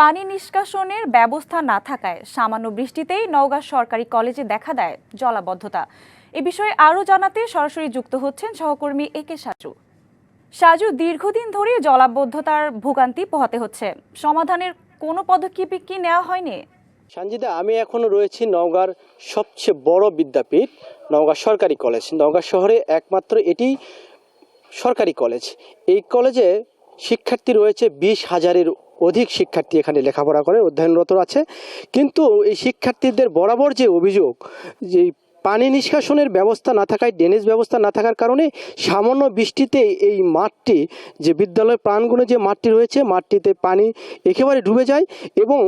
পানি নিষ্কাশনের ব্যবস্থা না থাকায় সামান্য বৃষ্টিতেই নওগাঁ সরকারি কলেজে দেখা দেয় জলাবদ্ধতা। এ বিষয়ে আরও জানাতে সরাসরি যুক্ত হচ্ছেন সহকর্মী এ কে সাজু। সাজু, দীর্ঘদিন ধরে জলাবদ্ধতার ভোগান্তি পোহাতে হচ্ছে। সমাধানের কোনো পদক্ষেপ কি নেওয়া হয়নি? সঞ্জিদা আমি এখনও রয়েছি নওগাঁর সবচেয়ে বড় বিদ্যাপীঠ, নওগাঁ সরকারি কলেজ। নওগাঁ শহরে একমাত্র এটি সরকারি কলেজ। এই কলেজে শিক্ষার্থী রয়েছে বিশ হাজারের অধিক শিক্ষার্থী এখানে লেখাপড়া করে অধ্যয়নরত আছে। কিন্তু এই শিক্ষার্থীদের বরাবর যে অভিযোগ যে পানি নিষ্কাশনের ব্যবস্থা না থাকায়, ড্রেনেজ ব্যবস্থা না থাকার কারণে সামান্য বৃষ্টিতে এই মাঠটি, যে বিদ্যালয় প্রাঙ্গণে যে মাঠটি রয়েছে, মাঠটিতে পানি একেবারে ডুবে যায় এবং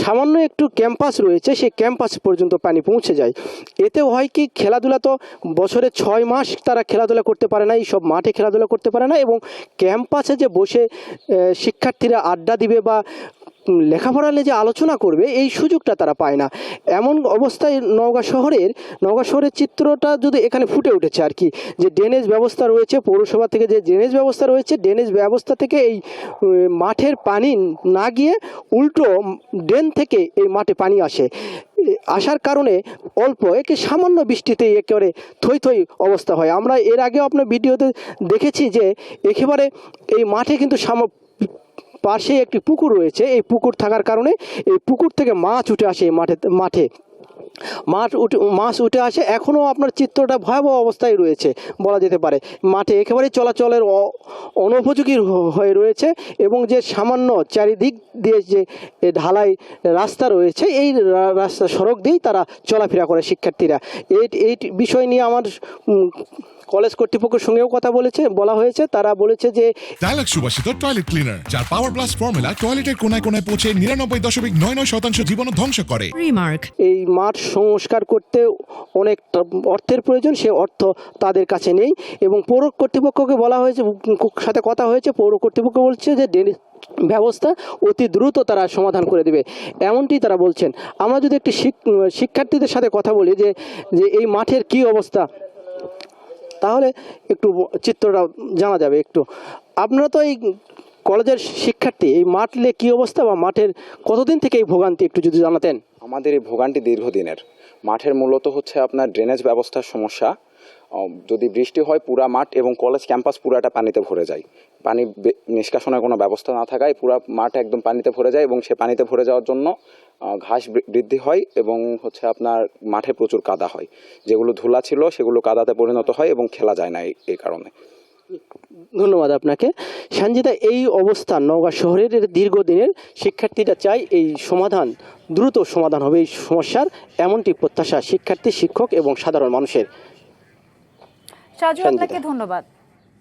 সামান্য একটু ক্যাম্পাস রয়েছে, সেই ক্যাম্পাস পর্যন্ত পানি পৌঁছে যায়। এতেও হয় কি, খেলাধুলা তো বছরে ছয় মাস তারা খেলাধুলা করতে পারে না এই সব মাঠে খেলাধুলা করতে পারে না এবং ক্যাম্পাসে যে বসে শিক্ষার্থীরা আড্ডা দিবে বা উম, লেখাপড়া নিয়ে যে আলোচনা করবে এই সুযোগটা তারা পায় না। এমন অবস্থায় নওগাঁ শহরের নওগাঁ শহরের চিত্রটা যদি এখানে ফুটে উঠেছে আর কি যে ড্রেনেজ ব্যবস্থা রয়েছে পৌরসভা থেকে যে ড্রেনেজ ব্যবস্থা রয়েছে ড্রেনেজ ব্যবস্থা থেকে এই মাঠের পানি না গিয়ে উল্টো ড্রেন থেকে এই মাঠে পানি আসে। আসার কারণে অল্প একে সামান্য বৃষ্টিতে একেবারে থই থই অবস্থা হয়। আমরা এর আগেও আপনার ভিডিওতে দেখেছি যে একেবারে এই মাঠে কিন্তু পাশে একটি পুকুর রয়েছে। এই পুকুর থাকার কারণে এই পুকুর থেকে মাছ উঠে আসে মাঠে মাঠে। মাছ উঠে মাছ উঠে আসে এখনও আপনার চিত্রটা ভয়াবহ অবস্থায় রয়েছে বলা যেতে পারে। মাঠে একেবারে চলাচলের অ- অনুপযোগী হয়ে রয়েছে এবং যে সামান্য চারিদিক দিয়ে যে ঢালাই রাস্তা রয়েছে এই রাস্তা সড়ক দিয়েই তারা চলাফেরা করে শিক্ষার্থীরা। এই এই বিষয় নিয়ে আমার কলেজ কর্তৃপক্ষের সঙ্গেও কথা বলেছে বলা হয়েছে তারা বলেছে যে ডায়ালগ সুবাসিত টয়লেট ক্লিনার যার পাওয়ার প্লাস ফর্মুলা টয়লেটের কোনায় কোনায় পৌঁছে নিরানব্বই দশমিক নয় নয় শতাংশ জীবন ধ্বংস করে। Remark. এই মাঠ সংস্কার করতে অনেক অর্থের প্রয়োজন, সে অর্থ তাদের কাছে নেই এবং পৌর কর্তৃপক্ষকে বলা হয়েছে, সাথে কথা হয়েছে, পৌর কর্তৃপক্ষ বলছে যে ড্রেনেজ ব্যবস্থা অতি দ্রুত তারা সমাধান করে দেবে। এমনটি তারা বলছেন। আমরা যদি একটি শিক- শিক্ষার্থীদের সাথে কথা বলি যে যে এই মাঠের কি অবস্থা, তাহলে একটু চিত্রটা জানা যাবে একটু। আপনারা তো এই কলেজের শিক্ষার্থী, এই মাঠ নিয়ে কী অবস্থা বা মাঠের কতদিন থেকে এই ভোগান্তি একটু যদি জানাতেন? আমাদের এই ভোগান্তি দীর্ঘদিনের। মাঠের মূলত হচ্ছে আপনার ড্রেনেজ ব্যবস্থার সমস্যা। যদি বৃষ্টি হয় পুরা মাঠ এবং কলেজ ক্যাম্পাস পুরাটা পানিতে ভরে যায়। পানি নিষ্কাশনের কোনো ব্যবস্থা না থাকায় পুরা মাঠ একদম পানিতে ভরে যায় এবং সে পানিতে ভরে যাওয়ার জন্য ঘাস বৃদ্ধি হয় এবং হচ্ছে আপনার মাঠে প্রচুর কাদা হয়। যেগুলো ধুলা ছিল সেগুলো কাদাতে পরিণত হয় এবং খেলা যায় না এই- এই কারণে। ধন্যবাদ আপনাকে। সঞ্জিতা এই অবস্থা নওগাঁ শহরের দীর্ঘদিনের শিক্ষার্থীরা চায় এই সমাধান দ্রুত সমাধান হবে এই সমস্যার এমনটি প্রত্যাশা শিক্ষার্থী শিক্ষক এবং সাধারণ মানুষের। সাজু আপনাকে ধন্যবাদ।